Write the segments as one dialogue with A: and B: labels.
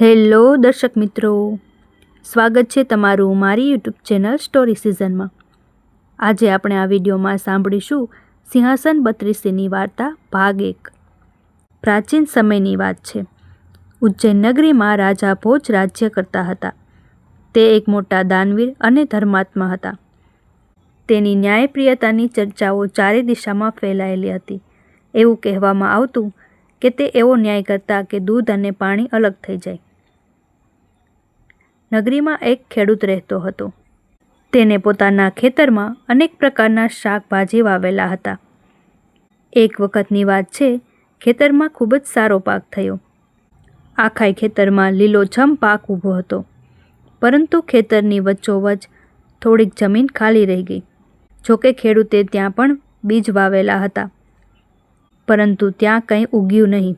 A: Hello દર્શક મિત્રો, સ્વાગત છે તમારું મારી યુટ્યુબ ચેનલ સ્ટોરી સિઝનમાં. આજે આપણે આ વિડીયોમાં સાંભળીશું સિંહાસન બત્રીસીની વાર્તા ભાગ એક. પ્રાચીન સમયની વાત છે. ઉજ્જૈન નગરીમાં રાજા ભોજ રાજ્ય કરતા હતા. તે એક મોટા દાનવીર અને ધર્માત્મા હતા. તેની ન્યાયપ્રિયતાની ચર્ચાઓ ચારે દિશામાં ફેલાયેલી હતી. એવું કહેવામાં આવતું કે તે એવો ન્યાય કરતા કે દૂધ અને પાણી અલગ થઈ જાય. નગરીમાં એક ખેડૂત રહેતો હતો. તેને પોતાના ખેતરમાં અનેક પ્રકારના શાકભાજી વાવેલા હતા. એક વખતની વાત છે, ખેતરમાં ખૂબ જ સારો પાક થયો. આખાય ખેતરમાં લીલોછમ પાક ઊભો હતો, પરંતુ ખેતરની વચ્ચોવચ થોડીક જમીન ખાલી રહી ગઈ જોકે ખેડૂતે ત્યાં પણ બીજ વાવેલા હતા. પરંતુ ત્યાં કંઈ ઉગ્યું નહીં.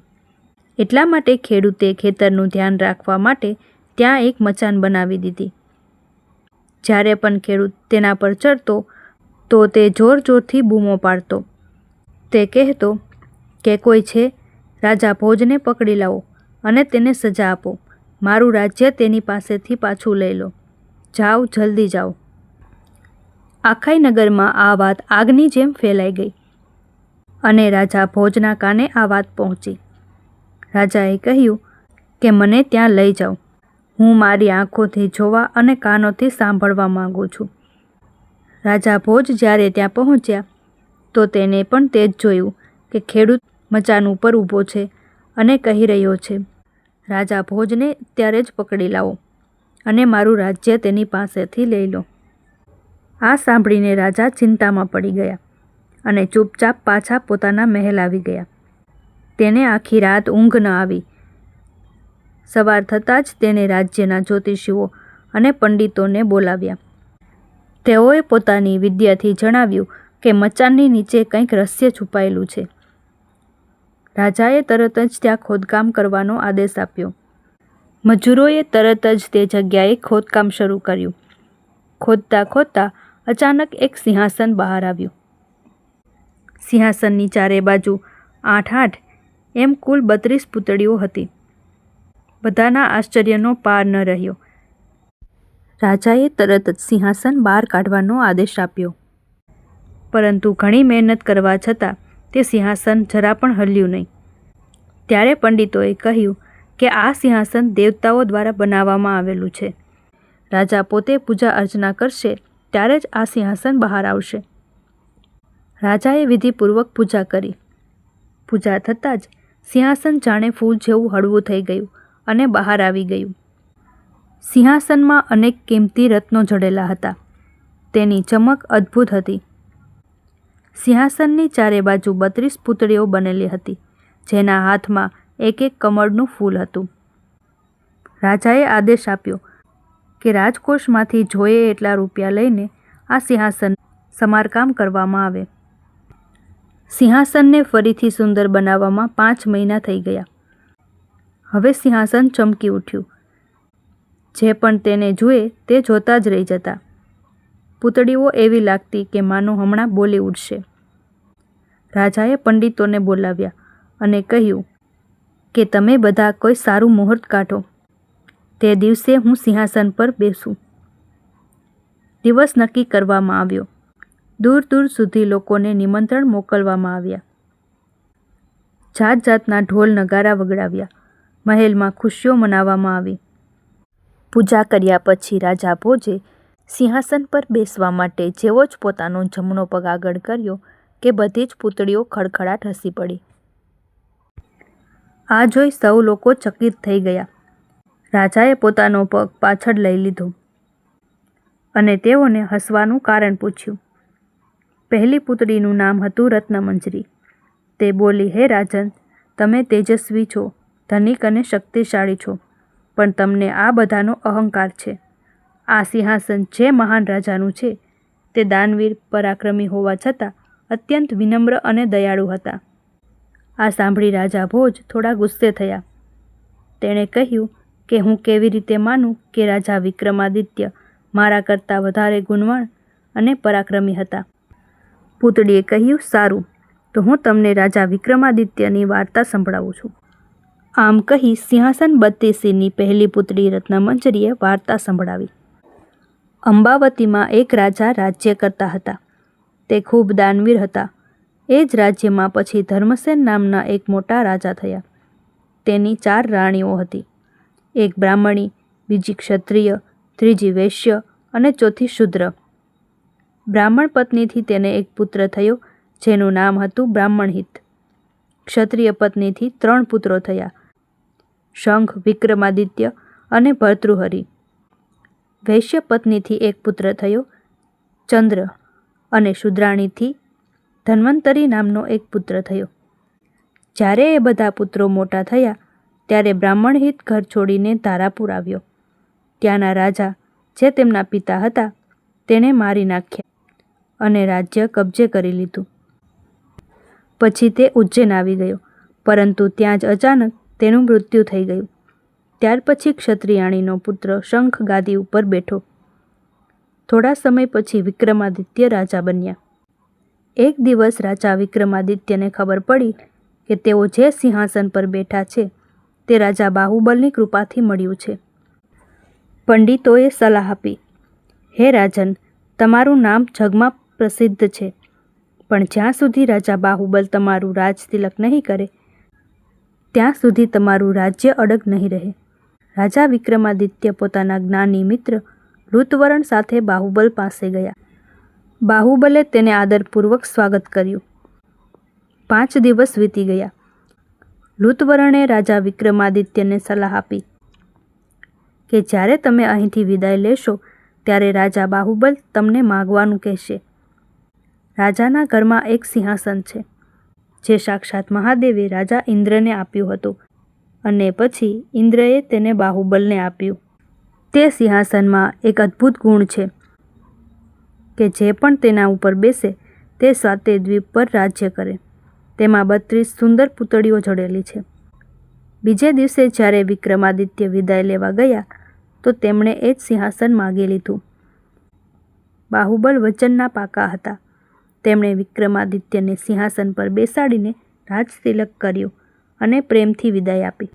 A: એટલા માટે ખેડૂતે ખેતરનું ધ્યાન રાખવા માટે ત્યાં એક મચાન બનાવી દીધી. જ્યારે પણ ખેડૂત તેના પર ચડતો, તો તે જોર જોરથી બૂમો પાડતો. તે કહેતો કે, કોઈ છે? રાજા ભોજને પકડી લાવો અને તેને સજા આપો. મારું રાજ્ય તેની પાસેથી પાછું લઈ લો. જાઓ, જલ્દી જાઓ. આખાઈ નગરમાં આ વાત આગની જેમ ફેલાઈ ગઈ અને રાજા ભોજના કાને આ વાત પહોંચી. રાજાએ કહ્યું કે, મને ત્યાં લઈ જાઓ. હું મારી આંખોથી જોવા અને કાનોથી સાંભળવા માંગુ છું. રાજા ભોજ જ્યારે ત્યાં પહોંચ્યા, તો તેને પણ તે જ જોયું કે ખેડૂત મચાન ઉપર ઊભો છે અને કહી રહ્યો છે, રાજા ભોજને ત્યારે જ પકડી લાવો અને મારું રાજ્ય તેની પાસેથી લઈ લો. આ સાંભળીને રાજા ચિંતામાં પડી ગયા અને ચૂપચાપ પાછા પોતાના મહેલ આવી ગયા. તેને આખી રાત ઊંઘ ન આવી. સવાર થતાં જ તેને રાજ્યના જ્યોતિષીઓ અને પંડિતોને બોલાવ્યા. તેઓએ પોતાની વિદ્યાથી જણાવ્યું કે મચાનની નીચે કંઈક રહસ્ય છુપાયેલું છે. રાજાએ તરત જ ત્યાં ખોદકામ કરવાનો આદેશ આપ્યો. મજૂરોએ તરત જ તે જગ્યાએ ખોદકામ શરૂ કર્યું. ખોદતા ખોદતા અચાનક એક સિંહાસન બહાર આવ્યું. સિંહાસનની ચારે બાજુ આઠ આઠ એમ કુલ બત્રીસ પૂતળીઓ હતી. બધાના આશ્ચર્યનો પાર ન રહ્યો. રાજાએ તરત જ સિંહાસન બહાર કાઢવાનો આદેશ આપ્યો. પરંતુ ઘણી મહેનત કરવા છતાં તે સિંહાસન જરા પણ હલ્યું નહીં. ત્યારે પંડિતોએ કહ્યું કે આ સિંહાસન દેવતાઓ દ્વારા બનાવવામાં આવેલું છે. રાજા પોતે પૂજા અર્ચના કરશે ત્યારે જ આ સિંહાસન બહાર આવશે. રાજાએ વિધિપૂર્વક પૂજા કરી. પૂજા થતાં જ સિંહાસન જાણે ફૂલ જેવું હળવું થઈ ગયું. અને બહાર આવી ગયું. સિંહાસનમાં અનેક કિંમતી રત્નો જડેલા હતા. તેની ચમક અદ્ભુત હતી. સિંહાસનની ચારે બાજુ બત્રીસ પૂતળીઓ બનેલી હતી, જેના હાથમાં એક એક કમળનું ફૂલ હતું. રાજાએ આદેશ આપ્યો કે રાજકોષમાંથી જોઈએ એટલા રૂપિયા લઈને આ સિંહાસન સમારકામ કરવામાં આવે. સિંહાસનને ફરીથી સુંદર બનાવવામાં પાંચ મહિના થઈ ગયા. હવે સિંહાસન ચમકી ઉઠ્યું. જે પણ તેને જુએ તે જોતા જ રહી જતા. પૂતળીઓ એવી લાગતી કે માનો હમણાં બોલી ઉઠશે રાજાએ પંડિતોને બોલાવ્યા અને કહ્યું કે તમે બધા કોઈ સારું મુહૂર્ત કાઢો. તે દિવસે હું સિંહાસન પર બેસું. દિવસ નક્કી કરવામાં આવ્યો. દૂર દૂર સુધી લોકોને નિમંત્રણ મોકલવામાં આવ્યા. જાત જાતના ઢોલ નગારા વગડાવ્યા. મહેલમાં ખુશીઓ મનાવવામાં આવી. પૂજા કર્યા પછી રાજા ભોજે સિંહાસન પર બેસવા માટે જેવો જ પોતાનો જમણો પગ આગળ કર્યો કે બધી જ પૂતળીઓ ખડખડાટ હસી પડી. આ જોઈ સૌ લોકો ચકિત થઈ ગયા. રાજાએ પોતાનો પગ પાછળ લઈ લીધો અને તેઓને હસવાનું કારણ પૂછ્યું. પહેલી પુતળીનું નામ હતું રત્નમંજરી. તે બોલી, હે રાજન, તમે તેજસ્વી છો. ધનિક અને શક્તિશાળી છો, પણ તમને આ બધાનો અહંકાર છે. આ સિંહાસન જે મહાન રાજાનું છે, તે દાનવીર પરાક્રમી હોવા છતાં અત્યંત વિનમ્ર અને દયાળુ હતા. આ સાંભળી રાજા ભોજ થોડા ગુસ્સે થયા. તેણે કહ્યું કે હું કેવી રીતે માનું કે રાજા વિક્રમાદિત્ય મારા કરતાં વધારે ગુણવાણ અને પરાક્રમી હતા. પૂતળીએ કહ્યું, સારું, તો હું તમને રાજા વિક્રમાદિત્યની વાર્તા સંભળાવું છું. આમ કહી સિંહાસન બત્તીસીની પહેલી પુત્રી રત્નમંજરીએ વાર્તા સંભળાવી. અંબાવતીમાં એક રાજા રાજ્ય કરતા હતા. તે ખૂબ દાનવીર હતા. એ જ રાજ્યમાં પછી ધર્મસેન નામના એક મોટા રાજા થયા. તેની ચાર રાણીઓ હતી. એક બ્રાહ્મણી, બીજી ક્ષત્રિય, ત્રીજી વૈશ્ય અને ચોથી શુદ્ર. બ્રાહ્મણ પત્નીથી તેને એક પુત્ર થયો, જેનું નામ હતું બ્રાહ્મણહિત. ક્ષત્રિય પત્નીથી ત્રણ પુત્રો થયા. શંખ, વિક્રમાદિત્ય અને ભર્તૃહરિ. વૈશ્ય પત્નીથી એક પુત્ર થયો, ચંદ્ર અને શુદ્રાણીથી ધન્વંતરી નામનો એક પુત્ર થયો. જ્યારે એ બધા પુત્રો મોટા થયા, ત્યારે બ્રાહ્મણહિત ઘર છોડીને તારાપુર આવ્યો. ત્યાંના રાજા જે તેમના પિતા હતા, તેણે મારી નાખ્યા અને રાજ્ય કબજે કરી લીધું. પછી તે ઉજ્જૈન આવી ગયો, પરંતુ ત્યાં જ અચાનક તેનું મૃત્યુ થઈ ગયું. ત્યાર પછી ક્ષત્રિયાણીનો પુત્ર શંખ ગાદી ઉપર બેઠો. થોડા સમય પછી વિક્રમાદિત્ય રાજા બન્યા. એક દિવસ રાજા વિક્રમાદિત્યને ખબર પડી કે તેઓ જે સિંહાસન પર બેઠા છે, તે રાજા બાહુબલની કૃપાથી મળ્યું છે. પંડિતોએ સલાહ આપી, હે રાજન, તમારું નામ જગમાં પ્રસિદ્ધ છે, પણ જ્યાં સુધી રાજા બાહુબલ તમારું રાજતિલક નહીં કરે ત્યાં સુધી તમારું રાજ્ય અડગ નહીં રહે. રાજા વિક્રમાદિત્ય પોતાના જ્ઞાની મિત્ર ઋતુવરણ સાથે બાહુબલ પાસે ગયા. બાહુબલે તેને આદરપૂર્વક સ્વાગત કર્યું. પાંચ દિવસ વીતી ગયા. લુતવરણે રાજા વિક્રમાદિત્યને સલાહ આપી કે જ્યારે તમે અહીંથી વિદાય લેશો, ત્યારે રાજા બાહુબલ તમને માગવાનું કહેશે. રાજાના ઘરમાં એક સિંહાસન છે. જે સાક્ષાત મહાદેવે રાજા ઇન્દ્રને આપ્યું હતું અને પછી ઇન્દ્રએ તેને બાહુબલને આપ્યું. તે સિંહાસનમાં એક અદ્ભુત ગુણ છે કે જે પણ તેના ઉપર બેસે તે સાતે દ્વીપ પર રાજ્ય કરે. તેમાં બત્રીસ સુંદર પૂતળીઓ જડેલી છે. બીજે દિવસે જ્યારે વિક્રમાદિત્ય વિદાય લેવા ગયા, તો તેમણે એ જ સિંહાસન માગી લીધું. બાહુબલ વચનના પાકા હતા. તેમણે વિક્રમાદિત્યને સિંહાસન પર બેસાડીને રાજતિલક કર્યું અને પ્રેમથી વિદાય આપી.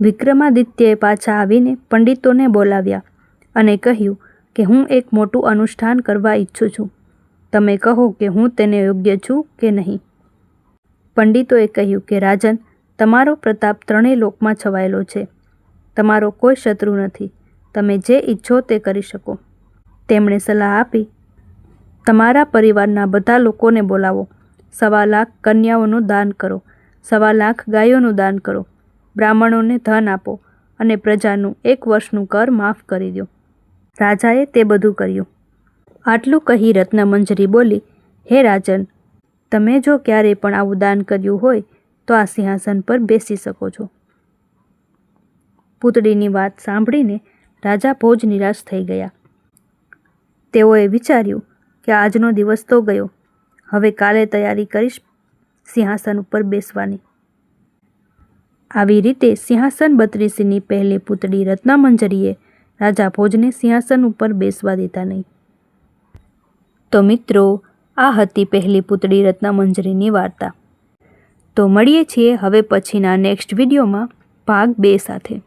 A: વિક્રમાદિત્યએ પાછા આવીને પંડિતોને બોલાવ્યા અને કહ્યું કે હું એક મોટું અનુષ્ઠાન કરવા ઈચ્છું છું. તમે કહો કે હું તેને યોગ્ય છું કે નહીં? પંડિતોએ કહ્યું કે રાજન, તમારો પ્રતાપ ત્રણેય લોકમાં છવાયેલો છે. તમારો કોઈ શત્રુ નથી. તમે જે ઈચ્છો તે કરી શકો. તેમણે સલાહ આપી તમારા પરિવારના બધા લોકોને બોલાવો. સવા લાખ કન્યાઓનું દાન કરો. સવા લાખ ગાયોનું દાન કરો. બ્રાહ્મણોને ધન આપો અને પ્રજાનું એક વર્ષનું કર માફ કરી દો. રાજાએ તે બધું કર્યું. આટલું કહી રત્નમંજરી બોલી, હે રાજન, તમે જો ક્યારે પણ આવું દાન કર્યું હોય, તો આ સિંહાસન પર બેસી શકો છો. પૂતળીની વાત સાંભળીને રાજા ભોજ નિરાશ થઈ ગયા. તેઓએ વિચાર્યું કે આજનો દિવસ તો ગયો. હવે કાલે તૈયારી કરીશ સિંહાસન ઉપર બેસવાની. આવી રીતે સિંહાસન બત્રીસીની પહેલી પૂતળી રત્નામંજરીએ રાજા ભોજને સિંહાસન ઉપર બેસવા દેતા નહીં. તો મિત્રો, આ હતી પહેલી પૂતળી રત્નામંજરીની વાર્તા. તો મળીએ છીએ હવે પછીના નેક્સ્ટ વિડીયોમાં. ભાગ બે સાથે.